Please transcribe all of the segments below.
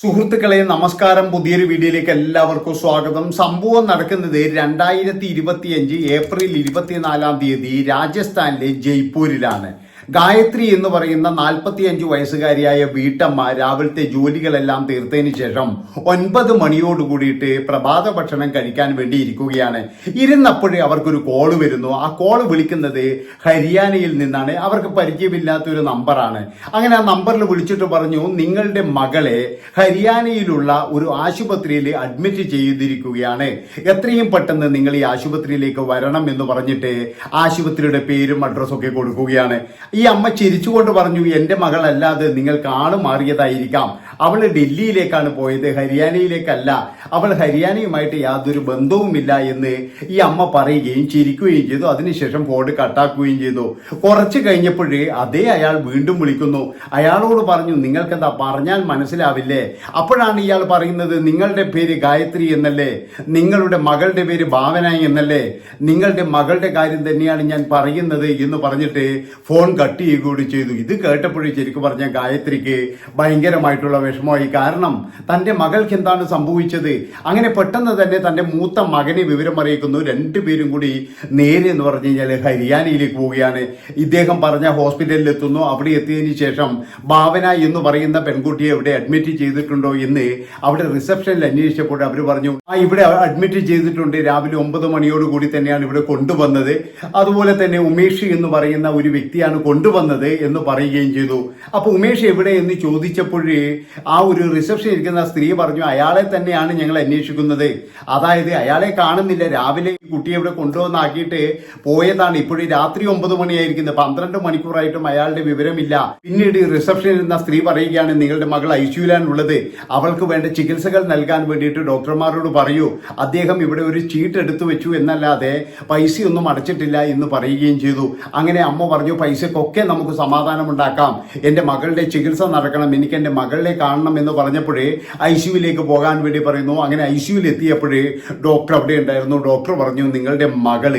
സുഹൃത്തുക്കളെ നമസ്കാരം. പുതിയൊരു വീഡിയോയിലേക്ക് എല്ലാവർക്കും സ്വാഗതം. സംഭവം നടക്കുന്നത് രണ്ടായിരത്തി ഇരുപത്തിയഞ്ച് ഏപ്രിൽ ഇരുപത്തിനാലാം തീയതി രാജസ്ഥാനിലെ ജയ്പൂരിലാണ്. ഗായത്രി എന്ന് പറയുന്ന നാൽപ്പത്തിയഞ്ച് വയസ്സുകാരിയായ വീട്ടമ്മ രാവിലത്തെ ജോലികളെല്ലാം തീർത്തതിന് ശേഷം ഒൻപത് മണിയോട് കൂടിയിട്ട് പ്രഭാത ഭക്ഷണം കഴിക്കാൻ വേണ്ടി ഇരിക്കുകയാണ്. ഇരുന്നപ്പോഴേ അവർക്കൊരു കോൾ വരുന്നു. ആ കോൾ വിളിക്കുന്നത് ഹരിയാനയിൽ നിന്നാണ്. അവർക്ക് പരിചയമില്ലാത്ത ഒരു നമ്പറാണ്. അങ്ങനെ ആ നമ്പറിൽ വിളിച്ചിട്ട് പറഞ്ഞു നിങ്ങളുടെ മകളെ ഹരിയാനയിലുള്ള ഒരു ആശുപത്രിയിൽ അഡ്മിറ്റ് ചെയ്തിരിക്കുകയാണ്. എത്രയും പെട്ടെന്ന് നിങ്ങൾ ഈ ആശുപത്രിയിലേക്ക് വരണം എന്ന് പറഞ്ഞിട്ട് ആശുപത്രിയുടെ പേരും അഡ്രസ്സൊക്കെ കൊടുക്കുകയാണ്. ഈ അമ്മ ചിരിച്ചുകൊണ്ട് പറഞ്ഞു എന്റെ മകളല്ലാതെ നിങ്ങൾക്ക് ആൾ മാറിയതായിരിക്കാം. അവൾ ഡൽഹിയിലേക്കാണ് പോയത് ഹരിയാനയിലേക്കല്ല. അവൾ ഹരിയാനയുമായിട്ട് യാതൊരു ബന്ധവുമില്ല എന്ന് ഈ അമ്മ പറയുകയും ചിരിക്കുകയും ചെയ്തു. അതിനുശേഷം ഫോൺ കട്ടാക്കുകയും ചെയ്തു. കുറച്ച് കഴിഞ്ഞപ്പോഴേ അതേ അയാൾ വീണ്ടും വിളിക്കുന്നു. അയാളോട് പറഞ്ഞു നിങ്ങൾക്കെന്താ പറഞ്ഞാൽ മനസ്സിലാവില്ലേ? അപ്പോഴാണ് ഇയാൾ പറയുന്നത് നിങ്ങളുടെ പേര് ഗായത്രി എന്നല്ലേ? നിങ്ങളുടെ മകളുടെ പേര് ഭാവന എന്നല്ലേ? നിങ്ങളുടെ മകളുടെ കാര്യം തന്നെയാണ് ഞാൻ പറയുന്നത് എന്ന് പറഞ്ഞിട്ട് ഫോൺ കട്ട് ചെയ്യുകയും ചെയ്തു. ഇത് കേട്ടപ്പോഴേ ശരിക്കും പറഞ്ഞ ഗായത്രിക്ക് ഭയങ്കരമായിട്ടുള്ള വിഷമമായി. കാരണം തന്റെ മകൾക്ക് എന്താണ് സംഭവിച്ചത്? അങ്ങനെ പെട്ടെന്ന് തന്നെ തന്റെ മൂത്ത മകനെ വിവരം അറിയിക്കുന്നു. രണ്ടുപേരും കൂടി നേരെ എന്ന് പറഞ്ഞു കഴിഞ്ഞാൽ ഹരിയാനയിലേക്ക് പോവുകയാണ്. ഇദ്ദേഹം പറഞ്ഞ ഹോസ്പിറ്റലിൽ എത്തുന്നു. അവിടെ എത്തിയതിനു ശേഷം ഭാവന എന്ന് പറയുന്ന പെൺകുട്ടിയെ ഇവിടെ അഡ്മിറ്റ് ചെയ്തിട്ടുണ്ടോ എന്ന് അവിടെ റിസപ്ഷനിൽ അന്വേഷിച്ചപ്പോൾ അവർ പറഞ്ഞു ആ ഇവിടെ അഡ്മിറ്റ് ചെയ്തിട്ടുണ്ട്. രാവിലെ ഒമ്പത് മണിയോട് കൂടി തന്നെയാണ് ഇവിടെ കൊണ്ടുവന്നത്. അതുപോലെ തന്നെ ഉമേഷ് എന്ന് പറയുന്ന ഒരു വ്യക്തിയാണ് കൊണ്ടുവന്നത് എന്ന് പറയുകയും ചെയ്തു. അപ്പൊ ഉമേഷ് എവിടെ എന്ന് ചോദിച്ചപ്പോഴേ ആ ഒരു റിസപ്ഷൻ ഇരിക്കുന്ന സ്ത്രീ പറഞ്ഞു അയാളെ തന്നെയാണ് ഞങ്ങൾ അന്വേഷിക്കുന്നത്. അതായത് അയാളെ കാണുന്നില്ല. രാവിലെ കുട്ടിയെ ഇവിടെ കൊണ്ടുവന്നാക്കിയിട്ട് പോയതാണ്. ഇപ്പോഴും രാത്രി ഒമ്പത് മണിയായിരിക്കുന്നത് പന്ത്രണ്ട് മണിക്കൂറായിട്ടും അയാളുടെ വിവരമില്ല. പിന്നീട് റിസപ്ഷനിൽ ഇരുന്ന സ്ത്രീ പറയുകയാണ് നിങ്ങളുടെ മകൾ ഐ ഉള്ളത് അവൾക്ക് വേണ്ട ചികിത്സകൾ നൽകാൻ വേണ്ടിയിട്ട് ഡോക്ടർമാരോട് പറയൂ. അദ്ദേഹം ഇവിടെ ഒരു ചീട്ട് എടുത്തു വെച്ചു എന്നല്ലാതെ പൈസയൊന്നും അടച്ചിട്ടില്ല എന്ന് പറയുകയും ചെയ്തു. അങ്ങനെ അമ്മ പറഞ്ഞു പൈസക്കൊക്കെ നമുക്ക് സമാധാനം ഉണ്ടാക്കാം എന്റെ മകളുടെ ചികിത്സ നടക്കണം. എനിക്ക് എന്റെ മകളെ കാണണം എന്ന് പറഞ്ഞപ്പോഴേ ഐ സിയുവിലേക്ക് പോകാൻ വേണ്ടി പറയുന്നു. അങ്ങനെ ഐ സിയുവിൽ എത്തിയപ്പോഴേ ഡോക്ടർ അവിടെ ഉണ്ടായിരുന്നു. ഡോക്ടർ പറഞ്ഞു നിങ്ങളുടെ മകൾ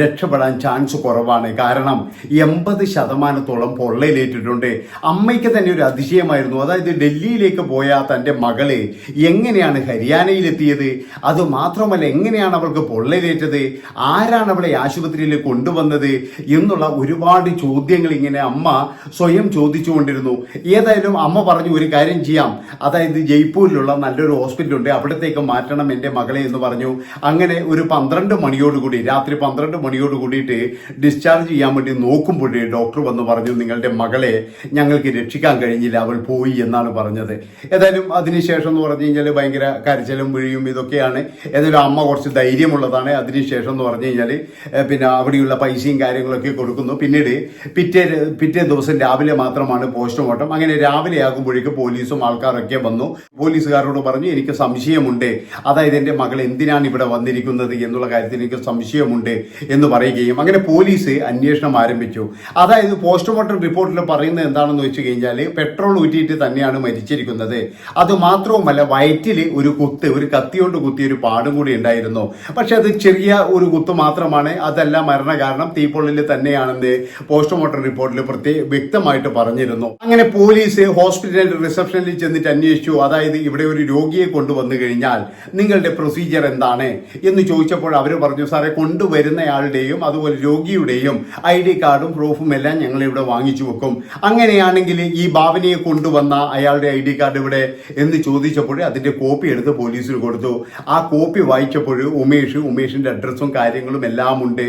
രക്ഷപ്പെടാൻ ചാൻസ് കുറവാണ്. കാരണം എൺപത് ശതമാനത്തോളം പൊള്ളയിലേറ്റിട്ടുണ്ട് അമ്മയ്ക്ക് തന്നെ ഒരു അതിശയമായിരുന്നു. അതായത് ഡൽഹിയിലേക്ക് പോയ തന്റെ മകൾ എങ്ങനെയാണ് ഹരിയാനയിലെത്തിയത്? അത് മാത്രമല്ല എങ്ങനെയാണ് അവൾക്ക് പൊള്ളലേറ്റത്? ആരാണ് അവളെ ആശുപത്രിയിൽ കൊണ്ടുവന്നത്? എന്നുള്ള ഒരുപാട് ചോദ്യങ്ങൾ ഇങ്ങനെ അമ്മ സ്വയം ചോദിച്ചുകൊണ്ടിരുന്നു. ഏതായാലും അമ്മ പറഞ്ഞു ഒരു കാര്യം ചെയ്യാം. അതായത് ജയ്പൂരിലുള്ള നല്ലൊരു ഹോസ്പിറ്റൽ ഉണ്ട്. അവിടത്തേക്ക് മാറ്റണം എന്റെ മകളെ എന്ന് പറഞ്ഞു. അങ്ങനെ ഒരു പന്ത്രണ്ട് മണിയോടുകൂടി രാത്രി പന്ത്രണ്ട് മണിയോട് കൂടിയിട്ട് ഡിസ്ചാർജ് ചെയ്യാൻ വേണ്ടി നോക്കുമ്പോഴേ ഡോക്ടർ വന്ന് പറഞ്ഞു നിങ്ങളുടെ മകളെ ഞങ്ങൾക്ക് രക്ഷിക്കാൻ കഴിഞ്ഞില്ല അവൾ പോയി എന്നാണ് പറഞ്ഞത്. ഏതായാലും അതിനുശേഷം എന്ന് പറഞ്ഞു കഴിഞ്ഞാൽ ഭയങ്കര കരച്ചിലും വിഴിയും ഇതൊക്കെയാണ്. ഏതായാലും അമ്മ കുറച്ച് ധൈര്യമുള്ളതാണ്. അതിനുശേഷം എന്ന് പറഞ്ഞു കഴിഞ്ഞാൽ പിന്നെ അവിടെയുള്ള പൈസയും കാര്യങ്ങളൊക്കെ കൊടുക്കുന്നു. പിന്നീട് പിറ്റേ പിറ്റേ ദിവസം രാവിലെ മാത്രമാണ് പോസ്റ്റ്മോർട്ടം. അങ്ങനെ രാവിലെ ആകുമ്പോഴേക്ക് പോലീസും ആൾക്കാരൊക്കെ വന്നു. പോലീസുകാരോട് പറഞ്ഞു എനിക്ക് സംശയമുണ്ട്. അതായത് എന്റെ മകൾ എന്തിനാണ് ഇവിടെ വന്നിരിക്കുന്നത് എന്നുള്ള കാര്യത്തിൽ എനിക്ക് സംശയമുണ്ട് എന്ന് പറയുകയും അങ്ങനെ പോലീസ് അന്വേഷണം ആരംഭിച്ചു. അതായത് പോസ്റ്റ്മോർട്ടം റിപ്പോർട്ടിൽ പറയുന്നത് എന്താണെന്ന് വെച്ച് കഴിഞ്ഞാൽ പെട്രോൾ ഊറ്റിയിട്ട് തന്നെയാണ് മരിച്ചിരിക്കുന്നത്. അത് മാത്രവുമല്ല വയറ്റിൽ ഒരു കുത്ത് ഒരു കത്തിയോണ്ട് കുത്തിയ ഒരു പാടും കൂടി ഉണ്ടായിരുന്നു. പക്ഷെ അത് ചെറിയ ഒരു കുത്ത് മാത്രമാണ്. അതല്ല മരണ കാരണം തീപ്പൊള്ളിൽ തന്നെയാണെന്ന് പോസ്റ്റ്മോർട്ടം റിപ്പോർട്ടിൽ പ്രത്യേക വ്യക്തമായിട്ട് പറഞ്ഞിരുന്നു. അങ്ങനെ പോലീസ് ഹോസ്പിറ്റലിൽ ചെന്നിട്ട് അന്വേഷിച്ചു. അതായത് ഇവിടെ ഒരു രോഗിയെ കൊണ്ടുവന്നു കഴിഞ്ഞാൽ നിങ്ങളുടെ പ്രൊസീജിയർ എന്താണ് എന്ന് ചോദിച്ചപ്പോൾ അവർ പറഞ്ഞു സാറേ കൊണ്ടുവരുന്നയാളുടെയും അതുപോലെ രോഗിയുടെയും ഐ ഡി കാർഡും പ്രൂഫും എല്ലാം ഞങ്ങൾ ഇവിടെ വാങ്ങിച്ചു വെക്കും. അങ്ങനെയാണെങ്കിൽ ഈ ഭാവനയെ കൊണ്ടുവന്ന അയാളുടെ ഐ ഡി കാർഡ് ഇവിടെ എന്ന് ചോദിച്ചപ്പോൾ അതിന്റെ കോപ്പി എടുത്ത് പോലീസിൽ കൊടുത്തു. ആ കോപ്പി വായിച്ചപ്പോൾ ഉമേഷ് ഉമേഷിന്റെ അഡ്രസ്സും കാര്യങ്ങളും എല്ലാം ഉണ്ട്.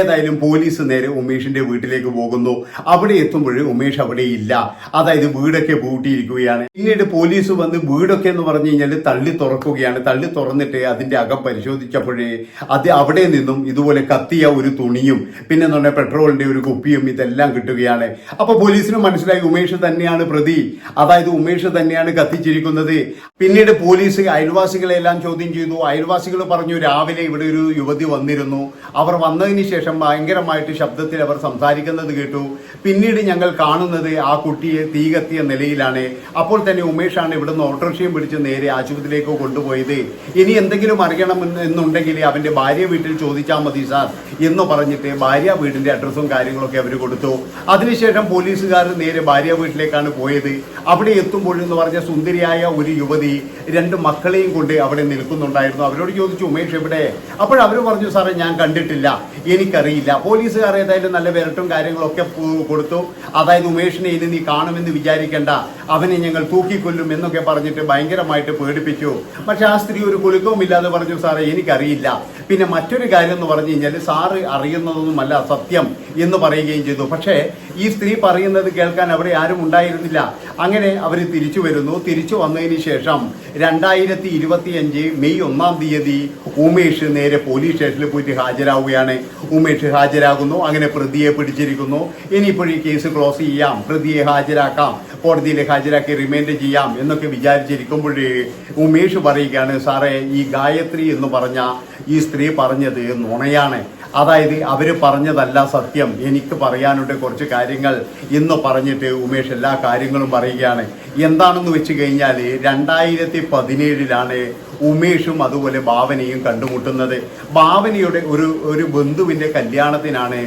ഏതായാലും പോലീസ് നേരെ ഉമേഷിന്റെ വീട്ടിലേക്ക് പോകുന്നു. അവിടെ എത്തുമ്പോൾ ഉമേഷ് അവിടെ ഇല്ല അതായത് വീടൊക്കെ പൂട്ടിയിരിക്കുകയാണ്. പിന്നീട് പോലീസ് വന്ന് വീടൊക്കെ എന്ന് പറഞ്ഞു കഴിഞ്ഞാൽ തള്ളി തുറക്കുകയാണ്. തള്ളി തുറന്നിട്ട് അതിന്റെ അകം പരിശോധിച്ചപ്പോഴേ അത് അവിടെ നിന്നും ഇതുപോലെ കത്തിയ ഒരു തുണിയും പിന്നെ എന്ന് പറഞ്ഞാൽ പെട്രോളിന്റെ ഒരു കുപ്പിയും ഇതെല്ലാം കിട്ടുകയാണ്. അപ്പോൾ പോലീസിന് മനസ്സിലായി ഉമേഷ് തന്നെയാണ് പ്രതി. അതായത് ഉമേഷ് തന്നെയാണ് കത്തിച്ചിരിക്കുന്നത്. പിന്നീട് പോലീസ് അയൽവാസികളെല്ലാം ചോദ്യം ചെയ്തു. അയൽവാസികൾ പറഞ്ഞു രാവിലെ ഇവിടെ ഒരു യുവതി വന്നിരുന്നു. അവർ വന്നതിന് ശേഷം ഭയങ്കരമായിട്ട് ശബ്ദത്തിൽ അവർ സംസാരിക്കുന്നത് കേട്ടു. പിന്നീട് ഞങ്ങൾ കാണുന്നത് ആ കുട്ടിയെ തീ കത്തിയ നിലയിലാണ്. അപ്പോൾ തന്നെ ഉമേഷാണ് ഇവിടുന്ന് ഓട്ടോറിക്ഷ ഓട്ടോറിക്ഷയും പിടിച്ച് നേരെ ആശുപത്രിയിലേക്ക് കൊണ്ടുപോയത്. ഇനി എന്തെങ്കിലും അറിയണം എന്നുണ്ടെങ്കിൽ അവന്റെ ഭാര്യ വീട്ടിൽ ചോദിച്ചാൽ മതി സാർ എന്ന് പറഞ്ഞിട്ട് ഭാര്യ വീടിന്റെ അഡ്രസ്സും കാര്യങ്ങളൊക്കെ അവർ കൊടുത്തു. അതിനുശേഷം പോലീസുകാർ നേരെ ഭാര്യ വീട്ടിലേക്കാണ് പോയത്. അവിടെ എത്തുമ്പോഴെന്ന് പറഞ്ഞ സുന്ദരിയായ ഒരു യുവതി രണ്ട് മക്കളെയും കൊണ്ട് അവിടെ നിൽക്കുന്നുണ്ടായിരുന്നു. അവരോട് ചോദിച്ചു ഉമേഷ് എവിടെ? അപ്പോഴവർ പറഞ്ഞു സാറേ ഞാൻ കണ്ടിട്ടില്ല. എനിക്കറിയില്ല. പോലീസുകാർ ഏതായാലും നല്ല വിരട്ടും കാര്യങ്ങളൊക്കെ കൊടുത്തു. അതായത് ഉമേഷിനെ ഇനി നീ കാണുമെന്ന് വിചാരിക്കേണ്ട. അവനെ ഞങ്ങൾ തൂക്കിക്കൊല്ലും എന്നൊക്കെ പറഞ്ഞിട്ട് ഭയങ്കരമായിട്ട് പേടിപ്പിച്ചു. പക്ഷെ ആ സ്ത്രീ ഒരു കുലുക്കവും ഇല്ലാതെ പറഞ്ഞു സാറേ എനിക്കറിയില്ല. പിന്നെ മറ്റൊരു കാര്യം എന്ന് പറഞ്ഞു കഴിഞ്ഞാൽ സാറ് അറിയുന്നതൊന്നുമല്ല സത്യം എന്ന് പറയുകയും ചെയ്തു. പക്ഷേ ഈ സ്ത്രീ പറയുന്നത് കേൾക്കാൻ അവിടെ ആരും ഉണ്ടായിരുന്നില്ല. അങ്ങനെ അവർ തിരിച്ചു വരുന്നു. തിരിച്ചു വന്നതിന് ശേഷം രണ്ടായിരത്തി ഇരുപത്തിയഞ്ച് മെയ് ഒന്നാം തീയതി ഉമേഷ് നേരെ പോലീസ് സ്റ്റേഷനിൽ പോയിട്ട് ഹാജരാവുകയാണ്. ഉമേഷ് ഹാജരാകുന്നു. അങ്ങനെ പ്രതിയെ പിടിച്ചിരിക്കുന്നു. ഇനിയിപ്പോഴീ കേസ് ക്ലോസ് ചെയ്യാം. പ്രതിയെ ഹാജരാക്കാം. കോടതിയിൽ ഹാജരാക്കി റിമൈൻഡ് ചെയ്യാം എന്നൊക്കെ വിചാരിച്ചിരിക്കുമ്പോഴേ ഉമേഷ് പറയുകയാണ് സാറേ ഈ ഗായത്രി എന്ന് പറഞ്ഞ ഈ സ്ത്രീ പറഞ്ഞത് നുണയാണ്. അതായത് അവർ പറഞ്ഞതല്ല സത്യം. എനിക്ക് പറയാനുണ്ട് കുറച്ച് കാര്യങ്ങൾ എന്ന് പറഞ്ഞിട്ട് ഉമേഷ് എല്ലാ കാര്യങ്ങളും പറയുകയാണ്. എന്താണെന്ന് വെച്ച് കഴിഞ്ഞാൽ രണ്ടായിരത്തി പതിനേഴിലാണ് ഉമേഷും അതുപോലെ ഭാവനയും കണ്ടുമുട്ടുന്നത്. ഭാവനയുടെ ഒരു ഒരു ബന്ധുവിന്റെ കല്യാണത്തിനാണ്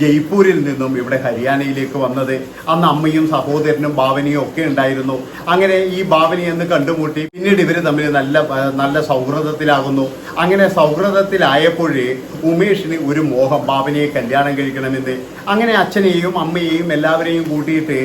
ജയ്പൂരിൽ നിന്നും ഇവിടെ ഹരിയാനയിലേക്ക് വന്നത് അന്ന് അമ്മയും സഹോദരനും ഭാവനയും ഒക്കെ ഉണ്ടായിരുന്നു. അങ്ങനെ ഈ ഭാവനയെ എന്ന് കണ്ടുമുട്ടി. പിന്നീട് ഇവർ തമ്മിൽ നല്ല നല്ല സൗഹൃദത്തിലാകുന്നു. അങ്ങനെ സൗഹൃദത്തിലായപ്പോഴേ ഉമേഷിന് ഒരു മോഹം ഭാവനയെ കല്യാണം കഴിക്കണമെന്ന്. അങ്ങനെ അച്ഛനെയും അമ്മയെയും എല്ലാവരെയും കൂട്ടിയിട്ട്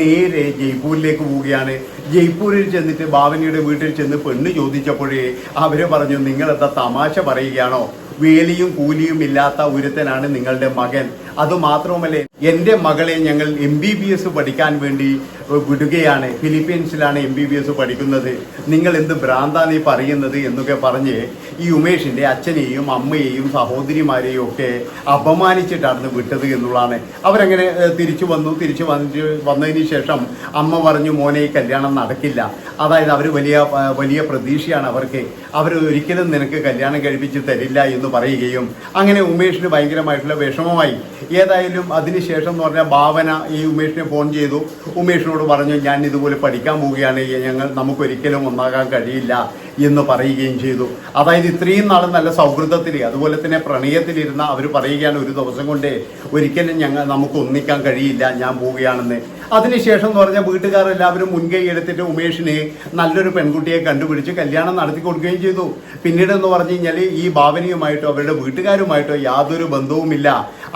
നേരെ ജയ്പൂരിലേക്ക് പോവുകയാണ്. ജയ്പൂരിൽ ചെന്നിട്ട് ഭാവനയുടെ വീട്ടിൽ ചെന്ന് പെണ്ണ് ചോദിച്ചപ്പോഴേ അവർ പറഞ്ഞു നിങ്ങളെന്താ തമാശ പറയുകയാണോ? വേലിയും കൂലിയും ഇല്ലാത്ത ഒരുത്തനാണ് നിങ്ങളുടെ മകൻ. അതുമാത്രവുമല്ല എന്റെ മകളെ ഞങ്ങൾ എം ബി ബി എസ് പഠിക്കാൻ വേണ്ടി വിടുകയാണ്. ഫിലിപ്പീൻസിലാണ് എം ബി ബി എസ് പഠിക്കുന്നത്. നിങ്ങൾ എന്ത് ഭ്രാന്താണ് ഈ പറയുന്നത് എന്നൊക്കെ പറഞ്ഞ് ഈ ഉമേഷിന്റെ അച്ഛനെയും അമ്മയെയും സഹോദരിമാരെയും ഒക്കെ അപമാനിച്ചിട്ടാണ് വിട്ടത് എന്നുള്ളതാണ്. അവരങ്ങനെ തിരിച്ചു വന്നു. തിരിച്ചു വന്നിട്ട് വന്നതിന് ശേഷം അമ്മ പറഞ്ഞു മോനെ കല്യാണം നടക്കില്ല. അതായത് അവർ വലിയ വലിയ പ്രതീക്ഷയാണ് അവർക്ക്. അവർ ഒരിക്കലും നിനക്ക് കല്യാണം കഴിപ്പിച്ച് തരില്ല എന്ന് പറയുകയും അങ്ങനെ ഉമേഷിന് ഭയങ്കരമായിട്ടുള്ള വിഷമമായി. ഏതായാലും അതിനുശേഷം എന്ന് പറഞ്ഞാൽ ഭാവന ഈ ഉമേഷിനെ ഫോൺ ചെയ്തു. ഉമേഷിനോട് പറഞ്ഞു ഞാൻ ഇതുപോലെ പഠിക്കാൻ പോവുകയാണ്. ഞങ്ങൾ നമുക്കൊരിക്കലും ഒന്നാകാൻ കഴിയില്ല എന്ന് പറയുകയും ചെയ്തു. അതായത് ഇത്രയും നാളും നല്ല സൗഹൃദത്തിൽ അതുപോലെ തന്നെ പ്രണയത്തിലിരുന്ന അവർ പറയുകയാണ് ഒരു ദിവസം കൊണ്ടേ ഒരിക്കലും ഞങ്ങൾ നമുക്ക് ഒന്നിക്കാൻ കഴിയില്ല. ഞാൻ പോവുകയാണെന്ന്. അതിനുശേഷം എന്ന് പറഞ്ഞാൽ വീട്ടുകാർ എല്ലാവരും മുൻകൈ എടുത്തിട്ട് ഉമേഷിന് നല്ലൊരു പെൺകുട്ടിയെ കണ്ടുപിടിച്ച് കല്യാണം നടത്തി കൊടുക്കുകയും ചെയ്തു. പിന്നീട് എന്ന് പറഞ്ഞു കഴിഞ്ഞാൽ ഈ ഭാവനയുമായിട്ടോ അവരുടെ വീട്ടുകാരുമായിട്ടോ യാതൊരു ബന്ധവുമില്ല.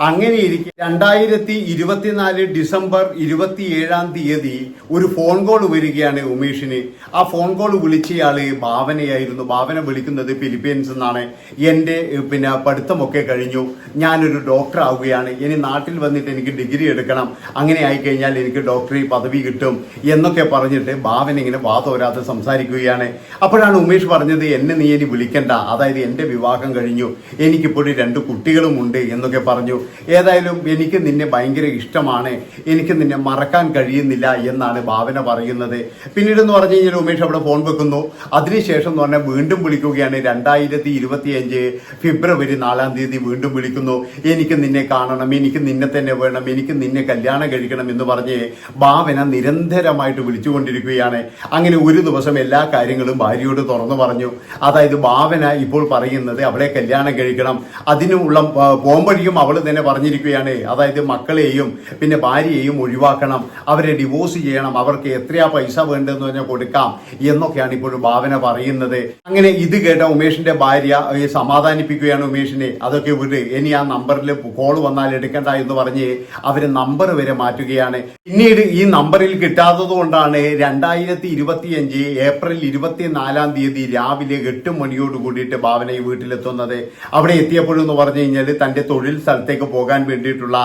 അങ്ങനെ ഇരിക്കെ രണ്ടായിരത്തി ഇരുപത്തിനാല് ഡിസംബർ ഇരുപത്തി ഏഴാം തീയതി ഒരു ഫോൺ കോൾ വരികയാണ് ഉമേഷിന്. ആ ഫോൺ കോൾ വിളിച്ചയാൾ ഭാവനയായിരുന്നു. ഭാവന വിളിക്കുന്നത് ഫിലിപ്പീൻസ് നിന്നാണ്. എന്റെ പിന്നെ പഠിത്തമൊക്കെ കഴിഞ്ഞു. ഞാനൊരു ഡോക്ടർ ആവുകയാണ്. ഇനി നാട്ടിൽ വന്നിട്ട് എനിക്ക് ഡിഗ്രി എടുക്കണം. അങ്ങനെ ആയിക്കഴിഞ്ഞാൽ എനിക്ക് ഡോക്ടറി പദവി കിട്ടും എന്നൊക്കെ പറഞ്ഞിട്ട് ഭാവന ഇങ്ങനെ വാതോരാതെ സംസാരിക്കുകയാണ്. അപ്പോഴാണ് ഉമേഷ് പറഞ്ഞത് എന്നെ നീ ഇനി വിളിക്കണ്ട. അതായത് എന്റെ വിവാഹം കഴിഞ്ഞു. എനിക്കിപ്പോഴും രണ്ട് കുട്ടികളുമുണ്ട് എന്നൊക്കെ പറഞ്ഞു. ഏതായാലും എനിക്ക് നിന്നെ ഭയങ്കര ഇഷ്ടമാണ്. എനിക്ക് നിന്നെ മറക്കാൻ കഴിയുന്നില്ല എന്നാണ് ഭാവന പറയുന്നത്. പിന്നീട് എന്ന് പറഞ്ഞു കഴിഞ്ഞാൽ ഉമേഷ് അവിടെ ഫോൺ വെക്കുന്നു. അതിനുശേഷം എന്ന് പറഞ്ഞാൽ വീണ്ടും വിളിക്കുകയാണ്. രണ്ടായിരത്തി ഇരുപത്തിയഞ്ച് ഫെബ്രുവരി നാലാം തീയതി വീണ്ടും വിളിക്കുന്നു. എനിക്ക് നിന്നെ കാണണം എനിക്ക് നിന്നെ തന്നെ വേണം എനിക്ക് നിന്നെ കല്യാണം കഴിക്കണം എന്ന് പറഞ്ഞ് ഭാവന നിരന്തരമായിട്ട് വിളിച്ചുകൊണ്ടിരിക്കുകയാണ്. അങ്ങനെ ഒരു ദിവസം എല്ലാ കാര്യങ്ങളും ഭാര്യയോട് തുറന്നു പറഞ്ഞു. അതായത് ഭാവന ഇപ്പോൾ പറയുന്നത് അവളെ കല്യാണം കഴിക്കണം. അതിനുള്ള പോംവഴിയും അവൾ തന്നെ പറഞ്ഞിരിക്കുകയാണ്. അതായത് മക്കളെയും പിന്നെ ഭാര്യയെയും ഒഴിവാക്കണം. അവരെ ഡിവോഴ്സ് ചെയ്യണം. അവർക്ക് എത്രയാ പൈസ വേണ്ടതെന്ന് പറഞ്ഞാൽ കൊടുക്കാം എന്നൊക്കെയാണ് ഇപ്പോഴും ഭാവന പറയുന്നത്. അങ്ങനെ ഇത് കേട്ട ഉമേഷിന്റെ ഭാര്യ സമാധാനിപ്പിക്കുകയാണ് ഉമേഷിനെ. അതൊക്കെ വിട്. ഇനി ആ നമ്പറിൽ കോൾ വന്നാൽ എടുക്കണ്ട എന്ന് പറഞ്ഞ് അവർ നമ്പർ വരെ മാറ്റുകയാണ്. പിന്നീട് ഈ നമ്പറിൽ കിട്ടാത്തത് കൊണ്ടാണ് രണ്ടായിരത്തി ഇരുപത്തിയഞ്ച് ഏപ്രിൽ ഇരുപത്തിനാലാം തീയതി രാവിലെ എട്ട് മണിയോട് കൂടിയിട്ട് ഭാവന ഈ വീട്ടിലെത്തുന്നത്. അവിടെ എത്തിയപ്പോഴെന്ന് പറഞ്ഞു കഴിഞ്ഞാൽ തന്റെ തൊഴിൽ സ്ഥലത്തേക്ക് പോകാൻ വേണ്ടിയിട്ടുള്ള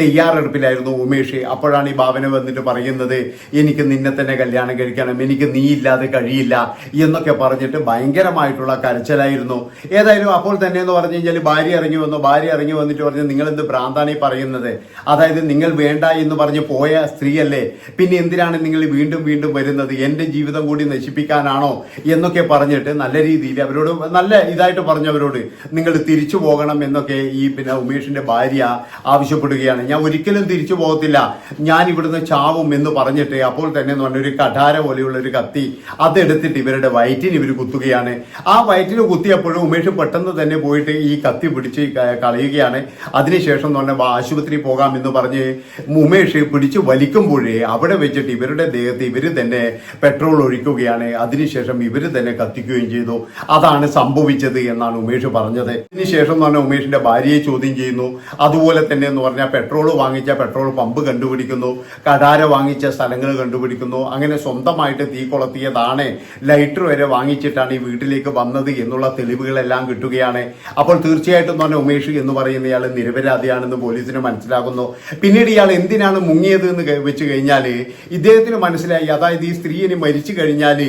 തയ്യാറെടുപ്പിലായിരുന്നു ഉമേഷ്. അപ്പോഴാണ് ഈ ഭാവന വന്നിട്ട് പറയുന്നത് എനിക്ക് നിന്നെ തന്നെ കല്യാണം കഴിക്കണം എനിക്ക് നീ ഇല്ലാതെ കഴിയില്ല എന്നൊക്കെ പറഞ്ഞിട്ട് ഭയങ്കരമായിട്ടുള്ള കരച്ചിലായിരുന്നു. ഏതായാലും അപ്പോൾ തന്നെ എന്ന് പറഞ്ഞു കഴിഞ്ഞാൽ ഭാര്യ ഇറങ്ങി വന്നു. ഭാര്യ ഇറങ്ങി വന്നിട്ട് പറഞ്ഞു നിങ്ങൾ എന്ത് ഭ്രാന്താണ് ഈ പറയുന്നത്? അതായത് നിങ്ങൾ വേണ്ട എന്ന് പറഞ്ഞ് പോയ സ്ത്രീയല്ലേ? പിന്നെ എന്തിനാണ് നിങ്ങൾ വീണ്ടും വീണ്ടും വരുന്നത്? എന്റെ ജീവിതം കൂടി നശിപ്പിക്കാനാണോ? എന്നൊക്കെ പറഞ്ഞിട്ട് നല്ല രീതിയിൽ അവരോട് നല്ല ഇതായിട്ട് പറഞ്ഞവരോട് നിങ്ങൾ തിരിച്ചു പോകണം എന്നൊക്കെ ഈ പിന്നെ ഉമേഷിന്റെ ഭാര്യ ഭാര്യ ആവശ്യപ്പെടുകയാണ്. ഞാൻ ഒരിക്കലും തിരിച്ചു പോകത്തില്ല. ഞാൻ ഇവിടുന്ന് ചാവും എന്ന് പറഞ്ഞിട്ട് അപ്പോൾ തന്നെ എന്ന് പറഞ്ഞ ഒരു കഠാര പോലെയുള്ള ഒരു കത്തി അതെടുത്തിട്ട് ഇവരുടെ വയറ്റിന് ഇവർ കുത്തുകയാണ്. ആ വയറ്റിന് കുത്തിയപ്പോഴും ഉമേഷ് പെട്ടെന്ന് തന്നെ പോയിട്ട് ഈ കത്തി പിടിച്ച് കളയുകയാണ്. അതിനുശേഷം എന്ന് പറഞ്ഞാൽ ആശുപത്രി പോകാം എന്ന് പറഞ്ഞ് ഉമേഷ് പിടിച്ച് വലിക്കുമ്പോഴേ അവിടെ വെച്ചിട്ട് ഇവരുടെ ദേഹത്ത് ഇവർ തന്നെ പെട്രോൾ ഒഴിക്കുകയാണ്. അതിനുശേഷം ഇവർ തന്നെ കത്തിക്കുകയും ചെയ്തു. അതാണ് സംഭവിച്ചത് എന്നാണ് ഉമേഷ് പറഞ്ഞത്. അതിനുശേഷം എന്ന് പറഞ്ഞാൽ ഉമേഷിന്റെ ഭാര്യയെ ചോദ്യം ചെയ്യുന്നു. അതുപോലെ തന്നെ എന്ന് പറഞ്ഞാൽ പെട്രോൾ വാങ്ങിച്ച പെട്രോൾ പമ്പ് കണ്ടുപിടിക്കുന്നു കടാര വാങ്ങിച്ച സ്ഥലങ്ങൾ കണ്ടുപിടിക്കുന്നു അങ്ങനെ സ്വന്തമായിട്ട് തീ കൊളത്തിയതാണ് ലൈറ്റർ വരെ വാങ്ങിച്ചിട്ടാണ് ഈ വീട്ടിലേക്ക് വന്നത് എന്നുള്ള തെളിവുകളെല്ലാം കിട്ടുകയാണ്. അപ്പോൾ തീർച്ചയായിട്ടും പറഞ്ഞാൽ ഉമേഷ് എന്ന് പറയുന്ന ഇയാൾ നിരപരാധിയാണെന്ന് പോലീസിന് മനസ്സിലാകുന്നു. പിന്നീട് ഇയാൾ എന്തിനാണ് മുങ്ങിയത് എന്ന് വെച്ച് കഴിഞ്ഞാൽ ഇദ്ദേഹത്തിന് മനസ്സിലായി. അതായത് ഈ സ്ത്രീ ഇനി മരിച്ചു കഴിഞ്ഞാൽ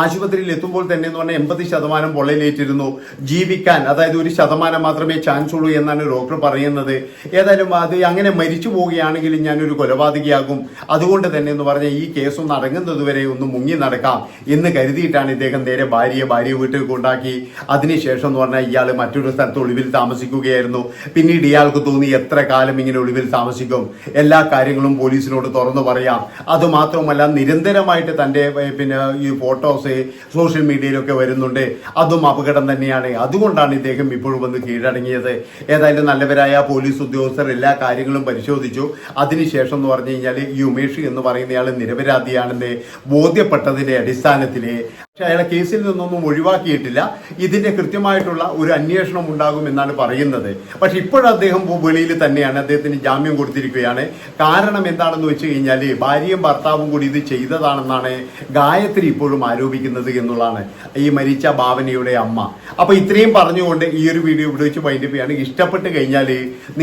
ആശുപത്രിയിൽ എത്തുമ്പോൾ തന്നെ എന്ന് പറഞ്ഞാൽ എൺപത് ശതമാനം പൊള്ളലേറ്റിരുന്നു. ജീവിക്കാൻ അതായത് ഒരു ശതമാനം മാത്രമേ ചാൻസ് ഉള്ളൂ എന്നാണ് ഡോക്ടർ പറയുന്നത്. ഏതായാലും അത് അങ്ങനെ മരിച്ചു പോവുകയാണെങ്കിൽ ഞാനൊരു കൊലപാതകയാകും. അതുകൊണ്ട് തന്നെ എന്ന് പറഞ്ഞാൽ ഈ കേസ് ഒന്ന് അടങ്ങുന്നത് വരെ ഒന്ന് മുങ്ങി നടക്കാം എന്ന് കരുതിയിട്ടാണ് ഇദ്ദേഹം നേരെ ഭാര്യയെ ഭാര്യ വീട്ടിൽ കൊണ്ടാക്കി. അതിനുശേഷം എന്ന് പറഞ്ഞാൽ ഇയാൾ മറ്റൊരു സ്ഥലത്ത് ഒളിവിൽ താമസിക്കുകയായിരുന്നു. പിന്നീട് ഇയാൾക്ക് തോന്നി എത്ര കാലം ഇങ്ങനെ ഒളിവിൽ താമസിക്കും. എല്ലാ കാര്യങ്ങളും പോലീസിനോട് തുറന്നു പറയാം. അതുമാത്രമല്ല നിരന്തരമായിട്ട് തന്റെ പിന്നെ ഈ ഫോട്ടോസ് സോഷ്യൽ മീഡിയയിലൊക്കെ വരുന്നുണ്ട്. അതും അപകടം തന്നെയാണ്. അതുകൊണ്ടാണ് ഇദ്ദേഹം ഇപ്പോഴും വന്ന് കീഴടങ്ങിയത്. ഏതായാലും നല്ലവരായ പോലീസ് ഉദ്യോഗസ്ഥർ എല്ലാ കാര്യങ്ങളും പരിശോധിച്ചു. അതിനുശേഷം എന്ന് പറഞ്ഞു കഴിഞ്ഞാൽ ഈ ഉമേഷ് എന്ന് പറയുന്നയാൾ നിരപരാധിയാണെന്ന് ബോധ്യപ്പെട്ടതിന്റെ അടിസ്ഥാനത്തിൽ പക്ഷെ അയാളെ കേസിൽ നിന്നൊന്നും ഒഴിവാക്കിയിട്ടില്ല. ഇതിന്റെ കൃത്യമായിട്ടുള്ള ഒരു അന്വേഷണം ഉണ്ടാകും എന്നാണ് പറയുന്നത്. പക്ഷെ ഇപ്പോഴും അദ്ദേഹം വെളിയിൽ തന്നെയാണ്. അദ്ദേഹത്തിന് ജാമ്യം കൊടുത്തിരിക്കുകയാണ്. കാരണം എന്താണെന്ന് വെച്ച് കഴിഞ്ഞാൽ ഭാര്യയും ഭർത്താവും കൂടി ഇത് ചെയ്തതാണെന്നാണ് ഗായത്രി ഇപ്പോഴും ആരോപിക്കുന്നത് എന്നുള്ളതാണ്. ഈ മരിച്ച ഭാവനയുടെ അമ്മ. അപ്പൊ ഇത്രയും പറഞ്ഞുകൊണ്ട് ഈ ഒരു വീഡിയോ ഇവിടെ വെച്ച് വൈൻഡപ്പ് ചെയ്യാണ്. ഇഷ്ടപ്പെട്ട് കഴിഞ്ഞാൽ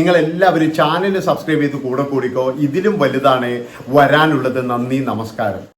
നിങ്ങൾ എല്ലാവരും ചാനൽ സബ്സ്ക്രൈബ് ചെയ്ത് കൂടെ കൂടിക്കോ. ഇതിലും വലുതാണ് വരാനുള്ളത്. നന്ദി നമസ്കാരം.